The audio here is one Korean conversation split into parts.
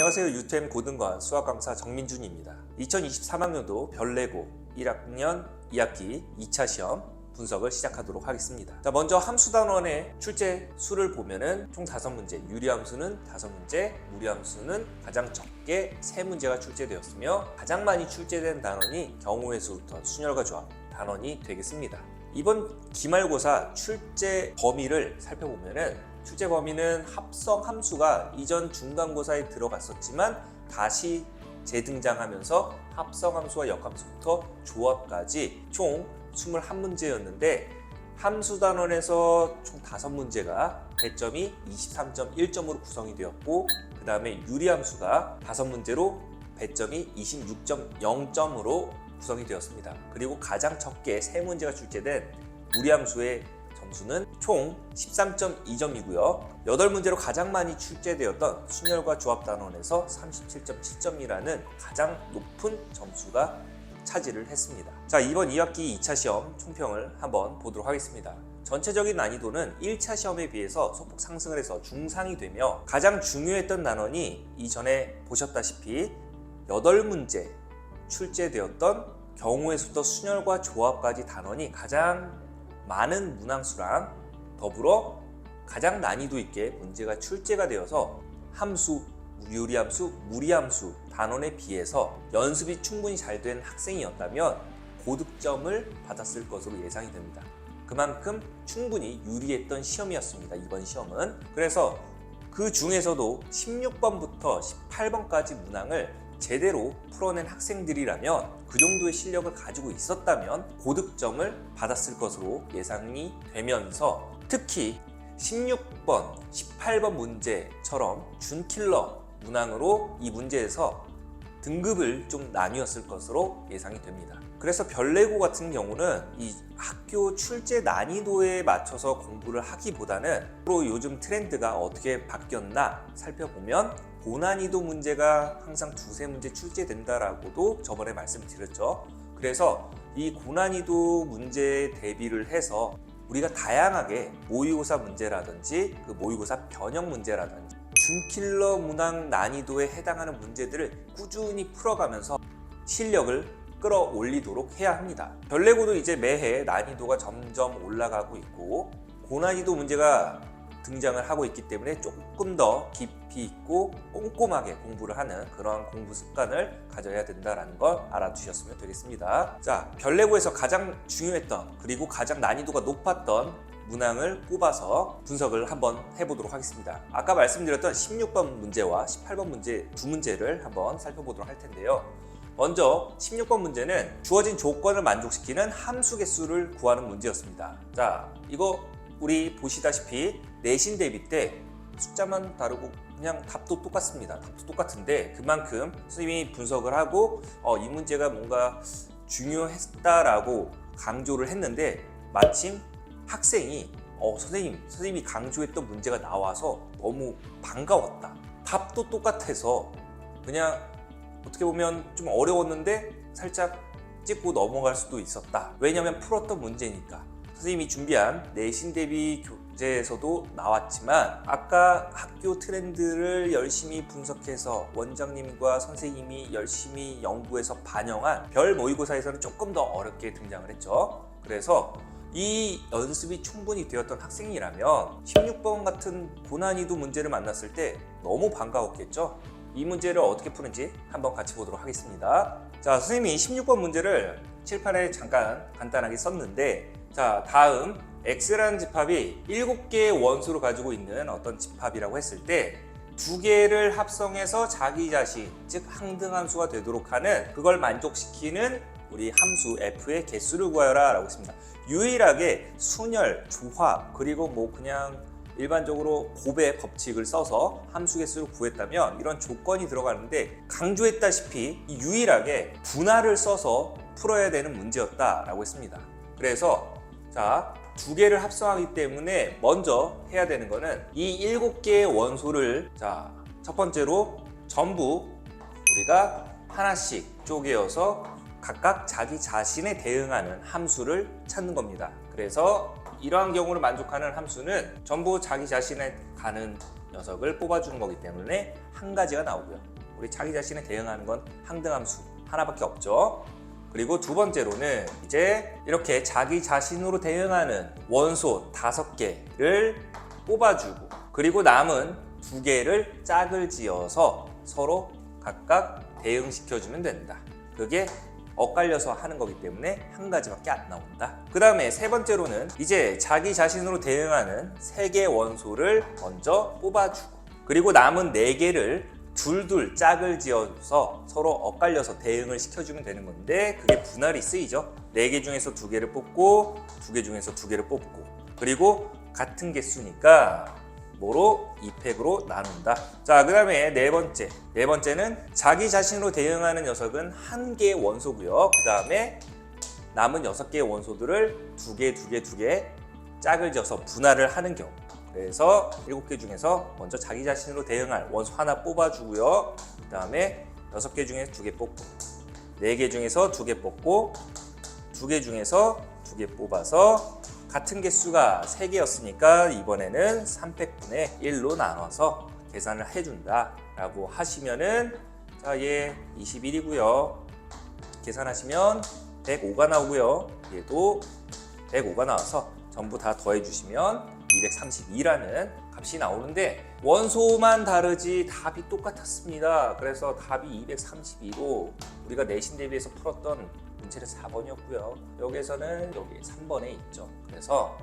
안녕하세요. 유템 고등관 수학 강사 정민준입니다. 2023학년도 별내고 1학년 2학기 2차 시험 분석을 시작하도록 하겠습니다. 자, 먼저 함수 단원의 출제 수를 보면은 총 5문제, 유리함수는 5문제, 무리함수는 가장 적게 3문제가 출제되었으며 가장 많이 출제된 단원이 경우의 수부터 순열과 조합 단원이 되겠습니다. 이번 기말고사 출제 범위를 살펴보면은 출제 범위는 합성 함수가 이전 중간고사에 들어갔었지만 다시 재등장하면서 합성 함수와 역함수부터 조합까지 총 21문제였는데 함수 단원에서 총 5문제가 배점이 23.1점으로 구성이 되었고 그 다음에 유리함수가 5문제로 배점이 26.0점으로 구성이 되었습니다. 그리고 가장 적게 3문제가 출제된 무리함수의 점수는 총 13.2점이고요. 8문제로 가장 많이 출제되었던 순열과 조합 단원에서 37.7점이라는 가장 높은 점수가 차지를 했습니다. 자, 이번 2학기 2차 시험 총평을 한번 보도록 하겠습니다. 전체적인 난이도는 1차 시험에 비해서 소폭 상승을 해서 중상이 되며 가장 중요했던 단원이 이전에 보셨다시피 8문제 출제되었던 경우의 수부터 순열과 조합까지 단원이 가장 많은 문항수랑 더불어 가장 난이도 있게 문제가 출제가 되어서 함수, 유리함수, 무리함수 단원에 비해서 연습이 충분히 잘 된 학생이었다면 고득점을 받았을 것으로 예상이 됩니다. 그만큼 충분히 유리했던 시험이었습니다. 이번 시험은. 그래서 그 중에서도 16번부터 18번까지 문항을 제대로 풀어낸 학생들이라면 그 정도의 실력을 가지고 있었다면 고득점을 받았을 것으로 예상이 되면서 특히 16번, 18번 문제처럼 준킬러 문항으로 이 문제에서 등급을 좀 나뉘었을 것으로 예상이 됩니다. 그래서 별내고 같은 경우는 이 학교 출제 난이도에 맞춰서 공부를 하기보다는 또 요즘 트렌드가 어떻게 바뀌었나 살펴보면 고난이도 문제가 항상 두세 문제 출제된다라고도 저번에 말씀드렸죠. 그래서 이 고난이도 문제에 대비를 해서 우리가 다양하게 모의고사 문제라든지 그 모의고사 변형 문제라든지 준킬러 문항 난이도에 해당하는 문제들을 꾸준히 풀어가면서 실력을 끌어올리도록 해야 합니다. 별내고도 이제 매해 난이도가 점점 올라가고 있고 고난이도 문제가 등장을 하고 있기 때문에 조금 더 깊이 있고 꼼꼼하게 공부를 하는 그러한 공부 습관을 가져야 된다는 걸 알아두셨으면 되겠습니다. 자, 별내고에서 가장 중요했던 그리고 가장 난이도가 높았던 문항을 꼽아서 분석을 한번 해보도록 하겠습니다. 아까 말씀드렸던 16번 문제와 18번 문제 두 문제를 한번 살펴보도록 할 텐데요. 먼저 16번 문제는 주어진 조건을 만족시키는 함수 개수를 구하는 문제였습니다. 자, 이거 우리 보시다시피 내신 대비 때 숫자만 다르고 그냥 답도 똑같습니다. 답도 똑같은데 그만큼 선생님이 분석을 하고 어, 이 문제가 뭔가 중요했다라고 강조를 했는데 마침 학생이 어, 선생님, 선생님이 강조했던 문제가 나와서 너무 반가웠다. 답도 똑같아서 그냥 어떻게 보면 좀 어려웠는데 살짝 찍고 넘어갈 수도 있었다. 왜냐하면 풀었던 문제니까. 선생님이 준비한 내신 대비 교재에서도 나왔지만 아까 학교 트렌드를 열심히 분석해서 원장님과 선생님이 열심히 연구해서 반영한 별 모의고사에서는 조금 더 어렵게 등장을 했죠. 그래서 이 연습이 충분히 되었던 학생이라면 16번 같은 고난이도 문제를 만났을 때 너무 반가웠겠죠? 이 문제를 어떻게 푸는지 한번 같이 보도록 하겠습니다. 자, 선생님이 16번 문제를 칠판에 잠깐 간단하게 썼는데 자, 다음 x라는 집합이 7개의 원수를 가지고 있는 어떤 집합이라고 했을 때 두 개를 합성해서 자기 자신, 즉 항등함수가 되도록 하는 그걸 만족시키는 우리 함수 f의 개수를 구하여라 라고 했습니다. 유일하게 순열, 조합, 그리고 뭐 그냥 일반적으로 곱의 법칙을 써서 함수 개수를 구했다면 이런 조건이 들어가는데 강조했다시피 유일하게 분할을 써서 풀어야 되는 문제였다라고 했습니다. 그래서 자, 두 개를 합성하기 때문에 먼저 해야 되는 거는 이 일곱 개의 원소를 자, 첫 번째로 전부 우리가 하나씩 쪼개어서 각각 자기 자신에 대응하는 함수를 찾는 겁니다. 그래서 이러한 경우를 만족하는 함수는 전부 자기 자신에 가는 녀석을 뽑아주는 거기 때문에 한 가지가 나오고요. 우리 자기 자신에 대응하는 건 항등함수 하나밖에 없죠. 그리고 두 번째로는 이제 이렇게 자기 자신으로 대응하는 원소 다섯 개를 뽑아주고 그리고 남은 두 개를 짝을 지어서 서로 각각 대응시켜주면 된다. 그게 엇갈려서 하는 거기 때문에 한 가지밖에 안 나온다. 그 다음에 세 번째로는 이제 자기 자신으로 대응하는 세 개 원소를 먼저 뽑아주고 그리고 남은 네 개를 둘둘 짝을 지어서 서로 엇갈려서 대응을 시켜주면 되는 건데 그게 분할이 쓰이죠. 네 개 중에서 두 개를 뽑고 두 개 중에서 두 개를 뽑고 그리고 같은 개수니까 뭐로 2팩으로 나눈다. 자, 그 다음에 네 번째. 네 번째는 자기 자신으로 대응하는 녀석은 한 개의 원소고요. 그 다음에 남은 여섯 개의 원소들을 두 개, 두 개, 두 개 짝을 지어서 분할을 하는 경우. 그래서 일곱 개 중에서 먼저 자기 자신으로 대응할 원소 하나 뽑아주고요. 그 다음에 여섯 개 중에 두개 뽑고, 네 개 중에서 두 개 뽑고, 두 개 중에서 두 개 뽑아서 같은 개수가 3개였으니까 이번에는 300분의 1로 나눠서 계산을 해준다 라고 하시면은 자얘 21이고요. 계산하시면 105가 나오고요. 얘도 105가 나와서 전부 다 더해 주시면 232라는 값이 나오는데 원소만 다르지 답이 똑같았습니다. 그래서 답이 232로 우리가 내신 대비해서 풀었던 문제는 4번이었고요. 여기에서는 여기 3번에 있죠. 그래서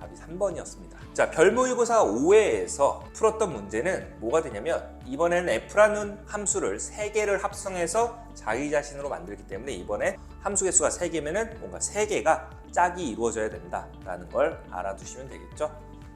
답이 3번이었습니다. 자, 별모의고사 5회에서 풀었던 문제는 뭐가 되냐면 이번에는 f라는 함수를 3개를 합성해서 자기 자신으로 만들기 때문에 이번에 함수 개수가 3개면은 뭔가 3개가 짝이 이루어져야 된다라는 걸 알아두시면 되겠죠.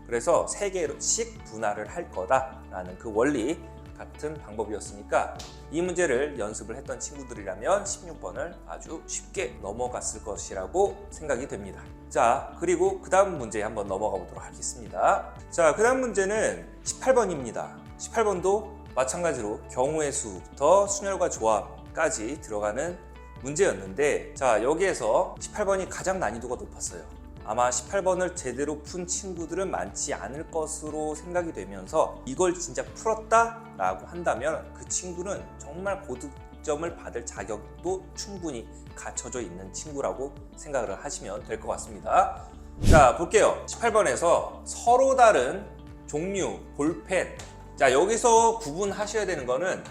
그래서 3개씩 분할을 할 거다라는 그 원리 같은 방법이었으니까 이 문제를 연습을 했던 친구들이라면 16번을 아주 쉽게 넘어갔을 것이라고 생각이 됩니다. 자, 그리고 그 다음 문제 한번 넘어가 보도록 하겠습니다. 자, 그 다음 문제는 18번입니다. 18번도 마찬가지로 경우의 수부터 순열과 조합까지 들어가는 문제였는데 자, 여기에서 18번이 가장 난이도가 높았어요. 아마 18번을 제대로 푼 친구들은 많지 않을 것으로 생각이 되면서 이걸 진짜 풀었다 라고 한다면 그 친구는 정말 고득점을 받을 자격도 충분히 갖춰져 있는 친구라고 생각을 하시면 될 것 같습니다. 자, 볼게요. 18번에서 서로 다른 종류, 볼펜. 자, 여기서 구분하셔야 되는 거는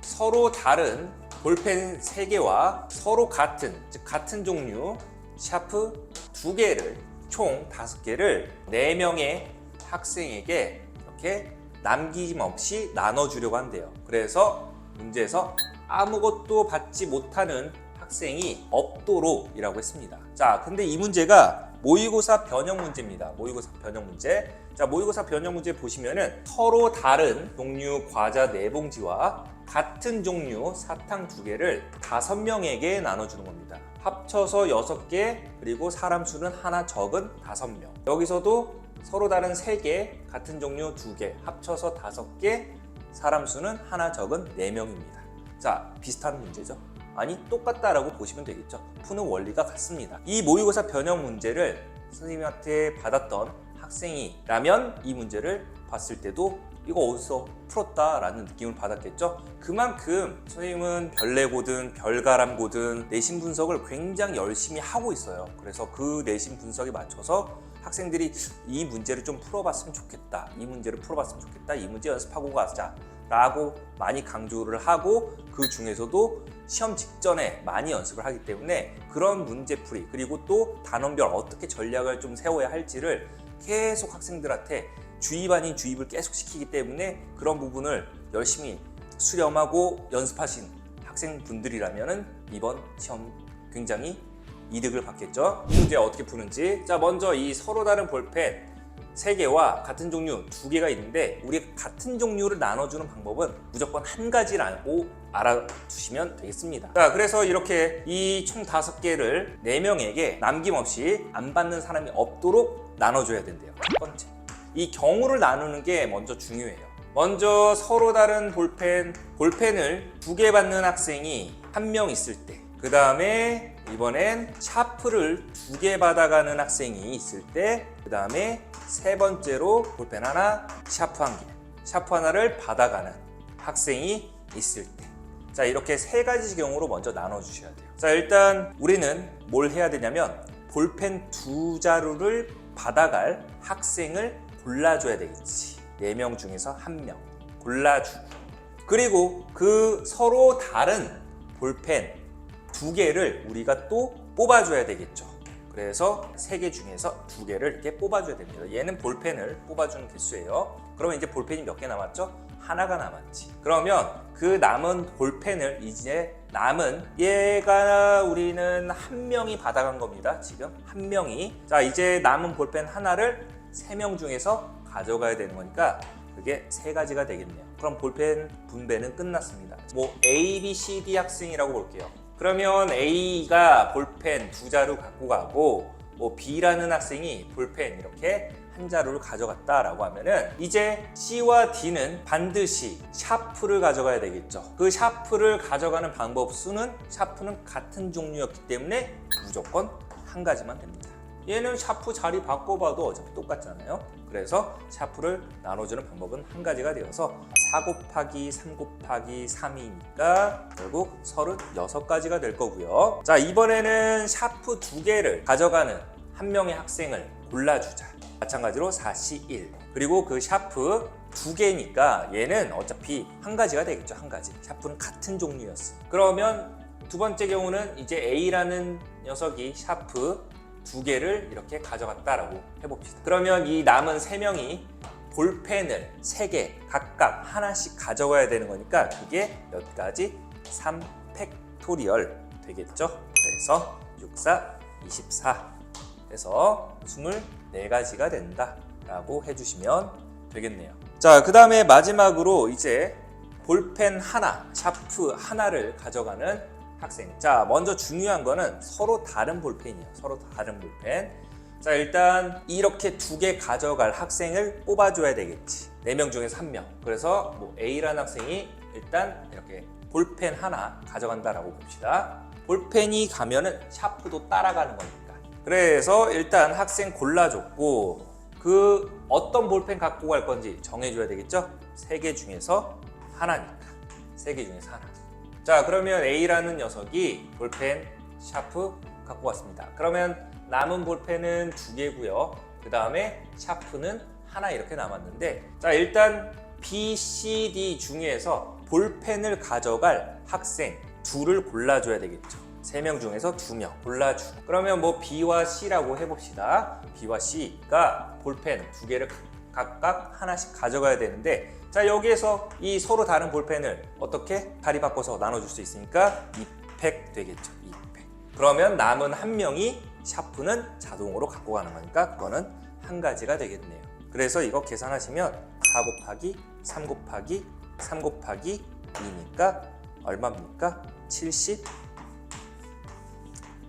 서로 다른 볼펜 3개와 서로 같은, 즉 같은 종류 샤프 두 개를 총 다섯 개를 네 명의 학생에게 이렇게 남김없이 나눠주려고 한대요. 그래서 문제에서 아무것도 받지 못하는 학생이 없도록이라고 했습니다. 자, 근데 이 문제가 모의고사 변형 문제입니다. 모의고사 변형 문제. 자, 모의고사 변형 문제 보시면은 서로 다른 종류 과자 네 봉지와 같은 종류 사탕 두 개를 다섯 명에게 나눠주는 겁니다. 합쳐서 여섯 개 그리고 사람 수는 하나 적은 다섯 명. 여기서도 서로 다른 세 개, 같은 종류 두 개, 합쳐서 다섯 개, 사람 수는 하나 적은 네 명입니다. 자, 비슷한 문제죠. 아니 똑같다라고 보시면 되겠죠. 푸는 원리가 같습니다. 이 모의고사 변형 문제를 선생님한테 받았던 학생이라면 이 문제를 봤을 때도 이거 어디서 풀었다라는 느낌을 받았겠죠. 그만큼 선생님은 별내고든 별가람고든 내신 분석을 굉장히 열심히 하고 있어요. 그래서 그 내신 분석에 맞춰서 학생들이 이 문제를 좀 풀어봤으면 좋겠다. 이 문제를 풀어봤으면 좋겠다. 이 문제 연습하고 가자. 라고 많이 강조를 하고 그 중에서도 시험 직전에 많이 연습을 하기 때문에 그런 문제풀이 그리고 또 단원별 어떻게 전략을 좀 세워야 할지를 계속 학생들한테 주입 아닌 주입을 계속 시키기 때문에 그런 부분을 열심히 수렴하고 연습하신 학생분들이라면 이번 시험 굉장히 이득을 받겠죠. 이 문제 어떻게 푸는지. 자, 먼저 이 서로 다른 볼펜 세 개와 같은 종류 두 개가 있는데 우리가 같은 종류를 나눠주는 방법은 무조건 한 가지라고 알아두시면 되겠습니다. 자, 그래서 이렇게 이 총 다섯 개를 네 명에게 남김없이 안 받는 사람이 없도록 나눠줘야 된대요. 첫 번째. 이 경우를 나누는 게 먼저 중요해요. 먼저 서로 다른 볼펜, 볼펜을 두 개 받는 학생이 한 명 있을 때, 그 다음에 이번엔 샤프를 두 개 받아가는 학생이 있을 때, 그 다음에 세 번째로 볼펜 하나, 샤프 한 개. 샤프 하나를 받아가는 학생이 있을 때. 자, 이렇게 세 가지 경우로 먼저 나눠 주셔야 돼요. 자, 일단 우리는 뭘 해야 되냐면 볼펜 두 자루를 받아갈 학생을 골라줘야 되겠지. 네 명 중에서 한 명 골라주고. 그리고 그 서로 다른 볼펜 두 개를 우리가 또 뽑아줘야 되겠죠. 그래서 세 개 중에서 두 개를 이렇게 뽑아줘야 됩니다. 얘는 볼펜을 뽑아주는 개수예요. 그러면 이제 볼펜이 몇 개 남았죠? 하나가 남았지. 그러면 그 남은 볼펜을 이제 남은 얘가 우리는 한 명이 받아간 겁니다. 지금 한 명이 자 이제 남은 볼펜 하나를 세 명 중에서 가져가야 되는 거니까 그게 세 가지가 되겠네요. 그럼 볼펜 분배는 끝났습니다. 뭐 A, B, C, D 학생이라고 볼게요. 그러면 A가 볼펜 두 자루 갖고 가고 뭐 B라는 학생이 볼펜 이렇게 한 자루를 가져갔다라고 하면은 이제 C와 D는 반드시 샤프를 가져가야 되겠죠. 그 샤프를 가져가는 방법 수는 샤프는 같은 종류였기 때문에 무조건 한 가지만 됩니다. 얘는 샤프 자리 바꿔봐도 어차피 똑같잖아요. 그래서 샤프를 나눠주는 방법은 한 가지가 되어서 4 곱하기 3 곱하기 3이니까 결국 36가지가 될 거고요. 자 이번에는 샤프 두 개를 가져가는 한 명의 학생을 골라주자. 마찬가지로 4시 1 그리고 그 샤프 두 개니까 얘는 어차피 한 가지가 되겠죠 한 가지 샤프는 같은 종류였어 그러면 두 번째 경우는 이제 A라는 녀석이 샤프 두 개를 이렇게 가져갔다라고 해봅시다. 그러면 이 남은 세 명이 볼펜을 세 개 각각 하나씩 가져가야 되는 거니까 그게 몇 가지? 3 팩토리얼 되겠죠? 그래서 64, 24 해서 24가지가 된다라고 해주시면 되겠네요. 자, 그 다음에 마지막으로 이제 볼펜 하나, 샤프 하나를 가져가는 학생. 자, 먼저 중요한 거는 서로 다른 볼펜이에요. 서로 다른 볼펜. 자, 일단 이렇게 두 개 가져갈 학생을 뽑아줘야 되겠지. 네 명 중에서 한 명. 그래서 뭐 A라는 학생이 일단 이렇게 볼펜 하나 가져간다라고 봅시다. 볼펜이 가면은 샤프도 따라가는 거니까. 그래서 일단 학생 골라줬고 그 어떤 볼펜 갖고 갈 건지 정해줘야 되겠죠? 세 개 중에서 하나니까. 세 개 중에서 하나. 자 그러면 A라는 녀석이 볼펜 샤프 갖고 왔습니다. 그러면 남은 볼펜은 두 개고요. 그 다음에 샤프는 하나 이렇게 남았는데 자 일단 B, C, D 중에서 볼펜을 가져갈 학생 둘을 골라줘야 되겠죠. 세 명 중에서 두 명 골라주고 그러면 뭐 B와 C라고 해봅시다. B와 C가 볼펜 두 개를 각각 하나씩 가져가야 되는데 자 여기에서 이 서로 다른 볼펜을 어떻게 다리 바꿔서 나눠줄 수 있으니까 2팩 되겠죠 2팩 그러면 남은 한 명이 샤프는 자동으로 갖고 가는 거니까 그거는 한 가지가 되겠네요 그래서 이거 계산하시면 4 곱하기 3 곱하기 3 곱하기 2니까 얼마입니까? 70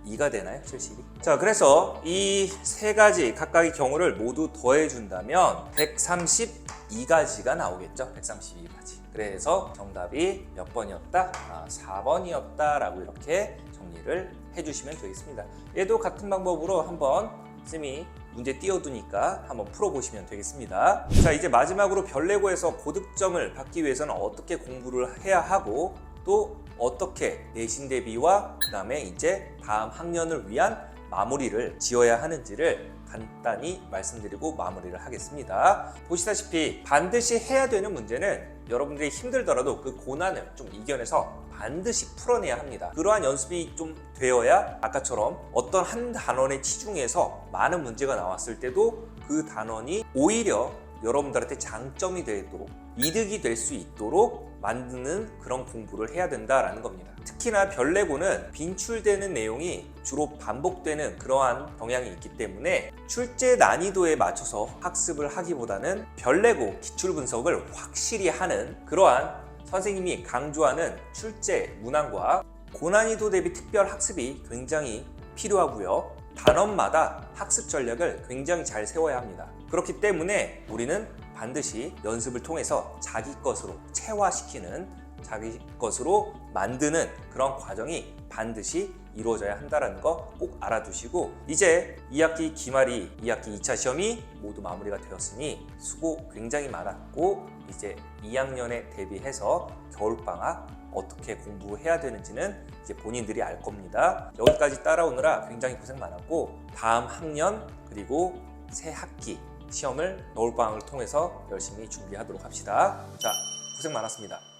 2가 되나요? 72? 자, 그래서 이 세 가지 각각의 경우를 모두 더해 준다면 132가지가 나오겠죠? 132가지. 그래서 정답이 몇 번이었다? 아, 4번이었다라고 이렇게 정리를 해 주시면 되겠습니다. 얘도 같은 방법으로 한번 쌤이 문제 띄워두니까 한번 풀어보시면 되겠습니다. 자, 이제 마지막으로 별내고에서 고득점을 받기 위해서는 어떻게 공부를 해야 하고 또 어떻게 내신 대비와 그 다음에 이제 다음 학년을 위한 마무리를 지어야 하는지를 간단히 말씀드리고 마무리를 하겠습니다. 보시다시피 반드시 해야 되는 문제는 여러분들이 힘들더라도 그 고난을 좀 이겨내서 반드시 풀어내야 합니다. 그러한 연습이 좀 되어야 아까처럼 어떤 한 단원의 치중에서 많은 문제가 나왔을 때도 그 단원이 오히려 여러분들한테 장점이 되도록 이득이 될 수 있도록 만드는 그런 공부를 해야 된다라는 겁니다. 특히나 별내고는 빈출되는 내용이 주로 반복되는 그러한 경향이 있기 때문에 출제 난이도에 맞춰서 학습을 하기보다는 별내고 기출 분석을 확실히 하는 그러한 선생님이 강조하는 출제 문항과 고난이도 대비 특별 학습이 굉장히 필요하고요. 단원마다 학습 전략을 굉장히 잘 세워야 합니다. 그렇기 때문에 우리는 반드시 연습을 통해서 자기 것으로 체화시키는 자기 것으로 만드는 그런 과정이 반드시 이루어져야 한다는 거 꼭 알아두시고 이제 2학기 기말이 2학기 2차 시험이 모두 마무리가 되었으니 수고 굉장히 많았고 이제 2학년에 대비해서 겨울방학 어떻게 공부해야 되는지는 이제 본인들이 알 겁니다. 여기까지 따라오느라 굉장히 고생 많았고 다음 학년 그리고 새 학기 시험을 노을방학을 통해서 열심히 준비하도록 합시다. 자, 고생 많았습니다.